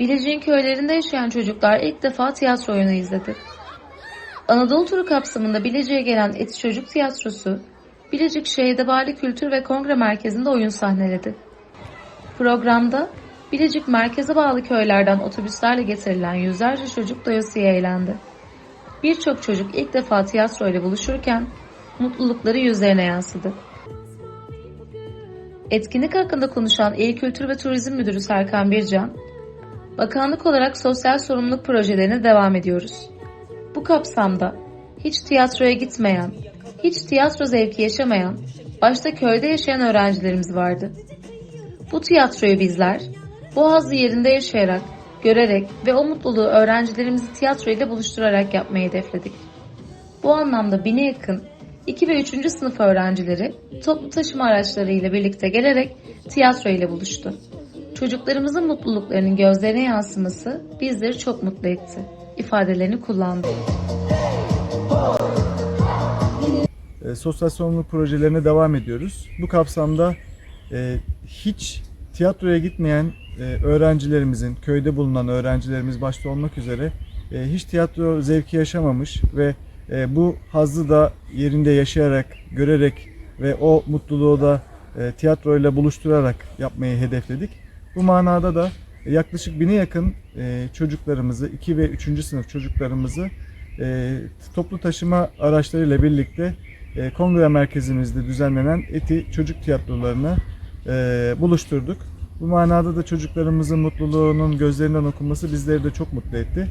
Bilecik'in köylerinde yaşayan çocuklar ilk defa tiyatro oyunu izledi. Anadolu turu kapsamında Bilecik'e gelen Eti Çocuk Tiyatrosu, Bilecik Şehidebali Kültür ve Kongre Merkezi'nde oyun sahneledi. Programda Bilecik merkeze bağlı köylerden otobüslerle getirilen yüzlerce çocuk doyasıya eğlendi. Birçok çocuk ilk defa tiyatro ile buluşurken mutlulukları yüzlerine yansıdı. Etkinlik hakkında konuşan İl Kültür ve Turizm Müdürü Serkan Bircan, Bakanlık olarak sosyal sorumluluk projelerine devam ediyoruz. Bu kapsamda hiç tiyatroya gitmeyen, hiç tiyatro zevki yaşamayan, başta köyde yaşayan öğrencilerimiz vardı. Bu tiyatroyu bizler, Boğazlı yerinde yaşayarak, görerek ve o mutluluğu öğrencilerimizi tiyatro ile buluşturarak yapmayı hedefledik. Bu anlamda bine yakın 2 ve 3. sınıf öğrencileri toplu taşıma araçları ile birlikte gelerek tiyatro ile buluştu. Çocuklarımızın mutluluklarının gözlerine yansıması bizleri çok mutlu etti ifadelerini kullandı. e, sosyal sorumluluk projelerine devam ediyoruz. Bu kapsamda e, hiç tiyatroya gitmeyen e, öğrencilerimizin, köyde bulunan öğrencilerimiz başta olmak üzere e, hiç tiyatro zevki yaşamamış ve e, bu hazzı da yerinde yaşayarak, görerek ve o mutluluğu da e, tiyatroyla buluşturarak yapmayı hedefledik. Bu manada da yaklaşık bine yakın e, çocuklarımızı, 2 ve 3. sınıf çocuklarımızı e, toplu taşıma araçlarıyla birlikte e, kongre merkezimizde düzenlenen eti çocuk tiyatrolarına buluşturduk. Bu manada da çocuklarımızın mutluluğunun gözlerinden okunması bizleri de çok mutlu etti.